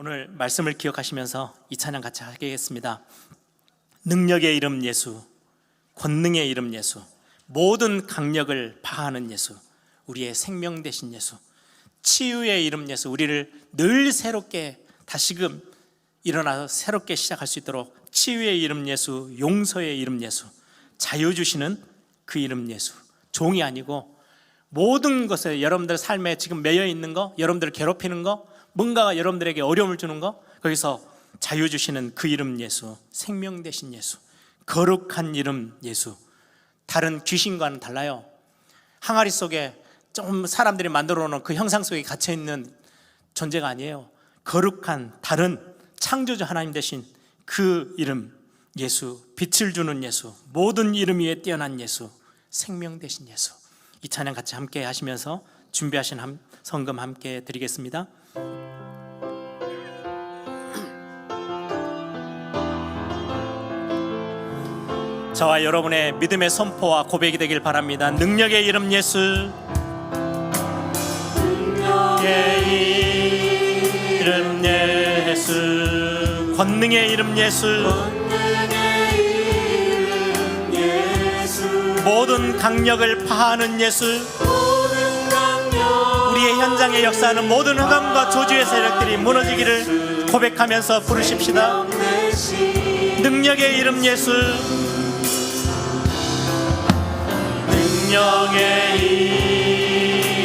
오늘 말씀을 기억하시면서 이 찬양 같이 하겠습니다. 능력의 이름 예수, 권능의 이름 예수, 모든 강력을 파하는 예수, 우리의 생명 되신 예수, 치유의 이름 예수, 우리를 늘 새롭게 다시금 일어나서 새롭게 시작할 수 있도록 치유의 이름 예수, 용서의 이름 예수, 자유 주시는 그 이름 예수, 종이 아니고 모든 것에 여러분들 삶에 지금 매여 있는 거, 여러분들을 괴롭히는 거, 뭔가가 여러분들에게 어려움을 주는 거, 거기서 자유 주시는 그 이름 예수, 생명 되신 예수, 거룩한 이름 예수. 다른 귀신과는 달라요. 항아리 속에 좀 사람들이 만들어 놓은 그 형상 속에 갇혀 있는 존재가 아니에요. 거룩한 다른 창조주 하나님 대신 그 이름 예수, 빛을 주는 예수, 모든 이름 위에 뛰어난 예수, 생명 되신 예수. 이 찬양 같이 함께 하시면서 준비하신 함- 성금 함께 드리겠습니다. 저와 여러분의 믿음의 선포와 고백이 되길 바랍니다. 능력의 이름 예수. 능력의 이름 예수. 권능의 이름 예수. 모든 강력을 파하는 예수. 우리의 현장에 역사하는 모든 흑암과 조주의 세력들이 무너지기를 고백하면서 부르십시다. 능력의 이름 예수. 능력의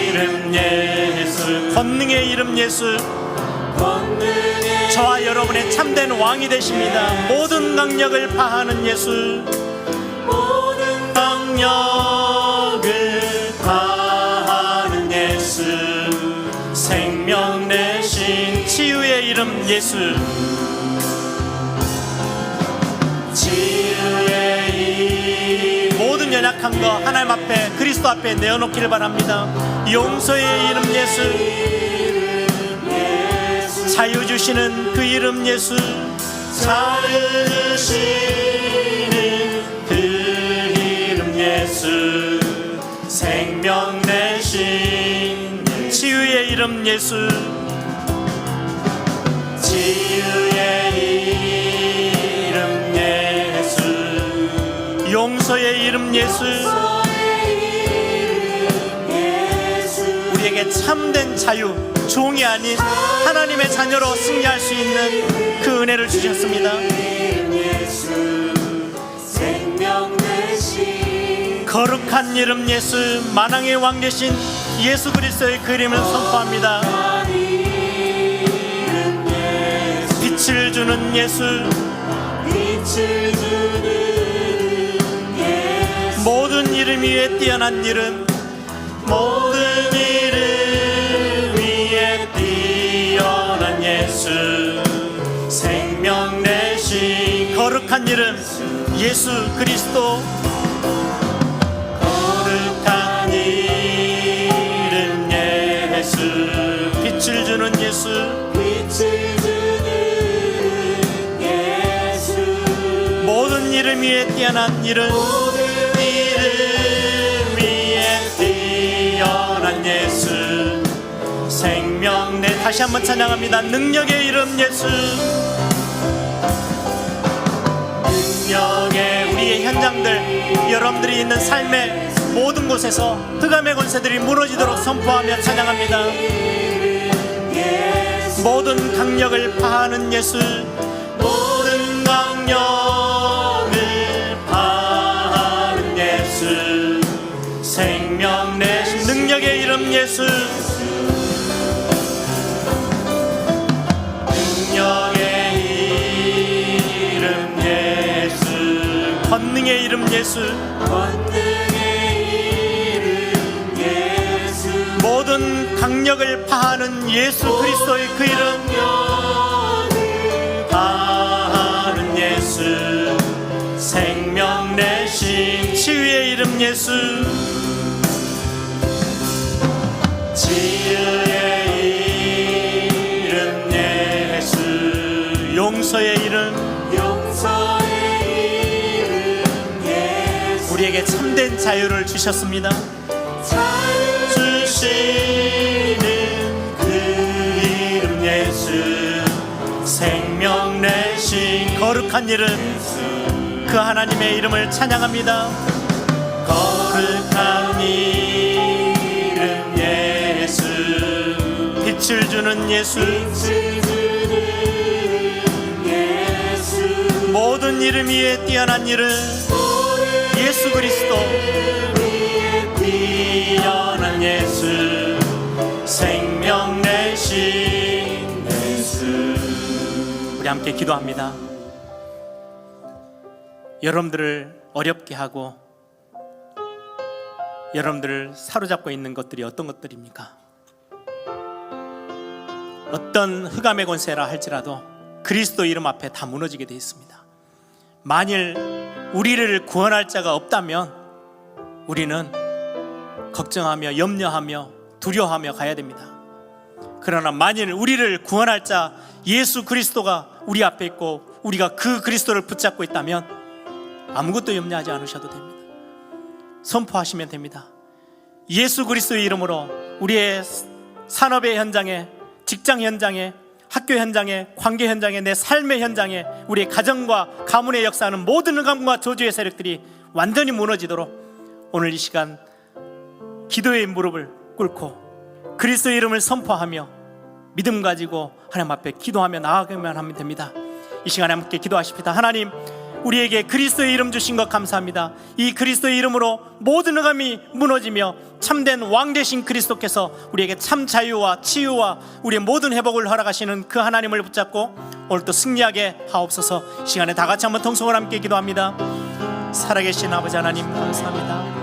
이름 예수. 권능의 이름 예수. 저와 여러분의 참된 왕이 되십니다. 모든 강력을 파하는 예수. 모든 강력을 파하는 예수. 생명 내신 치유의 이름 예수 연약한 거 하나님 앞에 그리스도 앞에 내어놓기를 바랍니다. 용서의 이름 예수. 자유 주시는 그 이름 예수. 자유 주시는 그 이름 예수. 생명 대신 치유의 이름 예수. 치유의 용서의 이름 예수. 우리에게 참된 자유 종이 아닌 하나님의 자녀로 승리할 수 있는 그 은혜를 주셨습니다. 거룩한 이름 예수 만왕의 왕 되신 예수 그리스도의 그림을 선포합니다. 빛을 주는 예수. 모든 이름 위에 뛰어난 이름 모든 이름 위에 뛰어난 예수. 생명 내신 거룩한 이름 예수 그리스도. 거룩한 이름 예수. 빛을 주는 예수. 모든 이름 위에 뛰어난 이름 다시 한번 찬양합니다. 능력의 이름 예수. 능력의 우리의 현장들 여러분들이 있는 삶의 모든 곳에서 흑암의 권세들이 무너지도록 선포하며 찬양합니다. 모든 강력을 파하는 예수. 모든 강력을 파하는 예수. 생명 내신 능력의 이름 예수 예수 권능의 이름 예수. 모든 강력을 파하는 예수 그리스도의 그 이름. 파하는 예수. 생명 내신 치유의 이름 예수. 치유의 이름 예수. 용서의 이름 자유를 주셨습니다. 주시는 그 이름 예수. 생명 내신 거룩한 이름. 그 하나님의 이름을 찬양합니다. 거룩한 이름 예수. 빛을 주는 예수. 모든 이름 위에 뛰어난 이름 예수 그리스도 뛰어난 예수 생명 내신 예수 우리 함께 기도합니다 여러분들을 어렵게 하고 여러분들을 사로잡고 있는 것들이 어떤 것들입니까? 어떤 흑암의 권세라 할지라도 그리스도 이름 앞에 다 무너지게 되어 있습니다. 만일 우리를 구원할 자가 없다면 우리는 걱정하며 염려하며 두려워하며 가야 됩니다. 그러나 만일 우리를 구원할 자 예수 그리스도가 우리 앞에 있고 우리가 그 그리스도를 붙잡고 있다면 아무것도 염려하지 않으셔도 됩니다. 선포하시면 됩니다. 예수 그리스도의 이름으로 우리의 산업의 현장에 직장 현장에 학교 현장에 관계 현장에 내 삶의 현장에 우리의 가정과 가문의 역사하는 모든 흑암과 저주의 세력들이 완전히 무너지도록 오늘 이 시간 기도의 무릎을 꿇고 그리스도의 이름을 선포하며 믿음 가지고 하나님 앞에 기도하며 나아가면 하면 됩니다. 이 시간에 함께 기도하십시다. 하나님 우리에게 그리스도의 이름 주신 것 감사합니다. 이 그리스도의 이름으로 모든 흑암이 무너지며 참된 왕 되신 그리스도께서 우리에게 참 자유와 치유와 우리의 모든 회복을 허락하시는 그 하나님을 붙잡고 오늘도 승리하게 하옵소서. 이 시간에 다 같이 한번 통성을 함께 기도합니다. 살아계신 아버지 하나님 감사합니다.